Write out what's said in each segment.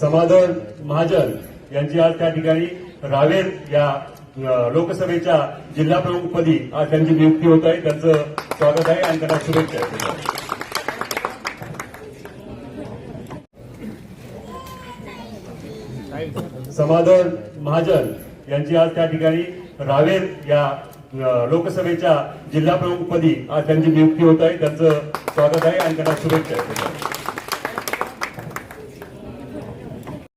समाधान महाजन यांची आज त्या ठिकाणी रावेर या लोकसभेच्या जिल्हा प्रमुखपदी आज त्यांची नियुक्ती होत आहे. त्यांचं स्वागत आहे आणि त्यांना शुभेच्छा आहेत. समाधान महाजन यांची आज त्या ठिकाणी रावेर या लोकसभेच्या जिल्हा प्रमुखपदी आज त्यांची नियुक्ती होत आहे. त्यांचं स्वागत आहे आणि त्यांना शुभेच्छा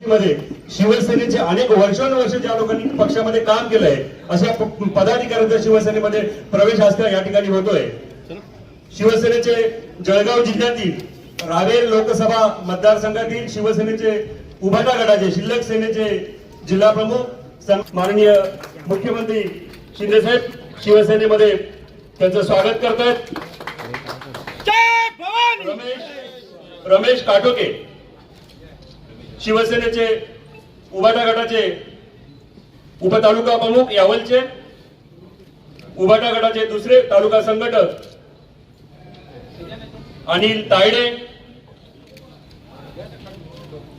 मध्ये शिवसेनेचे अनेक वर्षानुवर्ष ज्या लोकांनी पक्षामध्ये काम केलंय अशा पदाधिकाऱ्यांचा शिवसेनेमध्ये प्रवेश आज या ठिकाणी होतोय. शिवसेनेचे जळगाव जिल्ह्यातील रावेर लोकसभा मतदारसंघातील शिवसेनेचे उभाटा गटाचे शिल्लक सेनेचे जिल्हा प्रमुख माननीय मुख्यमंत्री शिंदे साहेब शिवसेनेमध्ये त्यांचं स्वागत करतायत. रमेश रमेश काटोके. शिवसेनेचे उबाटा गटाचे उपतालुका प्रमुख यावलचे उबाटा गटाचे दुसरे तालुका संघटक अनिल तायडे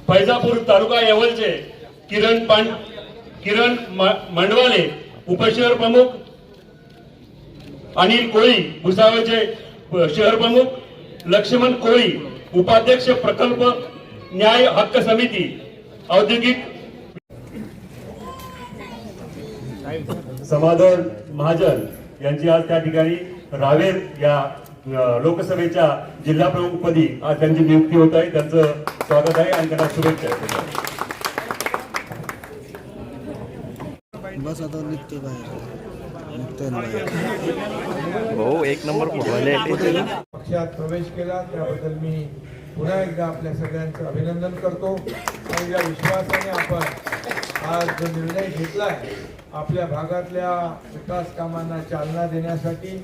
फैजापूर तालुका यावलचे किरण पांड किरण मांडवाले मंडवाले उपशहर प्रमुख अनिल कोळी भुसावळचे शहर प्रमुख लक्ष्मण कोळी उपाध्यक्ष प्रकल्प न्याय हक्क समिती औद्योगिक समाधान महाजन यांची आज त्या ठिकाणी रावेर या लोकसभेच्या जिल्हा प्रमुखपदी आज त्यांची नियुक्ती होत आहे त्यांचं स्वागत आहे आणि त्यांना शुभेच्छा. बस आता निघते बाहेर भाऊ एक नंबर पक्षात प्रवेश केला त्याबद्दल मी पुन्हा एकदा आपल्या सगळ्यांचं अभिनंदन करतो. आणि या विश्वासाने आपण आज जो निर्णय घेतलाय आपल्या भागातल्या विकास कामांना चालना देण्यासाठी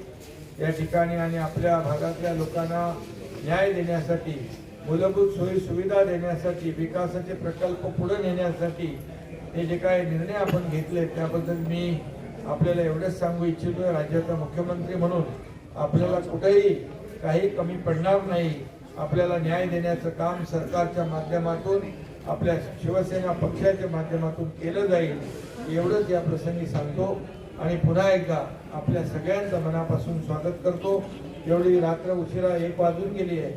या ठिकाणी आणि आपल्या भागातल्या लोकांना न्याय देण्यासाठी मूलभूत सोयी सुविधा देण्यासाठी विकासाचे प्रकल्प पुढे नेण्यासाठी हे जे काही निर्णय आपण घेतले त्याबद्दल मी आपल्याला एवढंच सांगू इच्छितो. राज्याचा मुख्यमंत्री म्हणून आपल्याला कुठेही काही कमी पडणार नाही. आपल्याला न्याय देण्याचं काम सरकारच्या माध्यमातून आपल्या शिवसेना पक्षाच्या माध्यमातून केलं जाईल एवढंच या प्रसंगी सांगतो. आणि पुन्हा एकदा आपल्या सगळ्यांचं मनापासून स्वागत करतो. एवढी रात्र उशिरा एक वाजून गेली आहे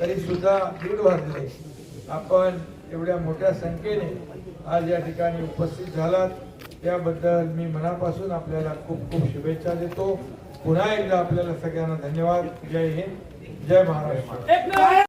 तरी सुद्धा दीड वाजले. आपण एवढ्या मोठ्या संख्येने आज या ठिकाणी उपस्थित झालात. त्याबद्दल मी मनापासून आपल्याला खूप खूप शुभेच्छा देतो. पुन्हा एकदा आपल्याला सगळ्यांना धन्यवाद. जय हिंद. जय महाराष्ट्र.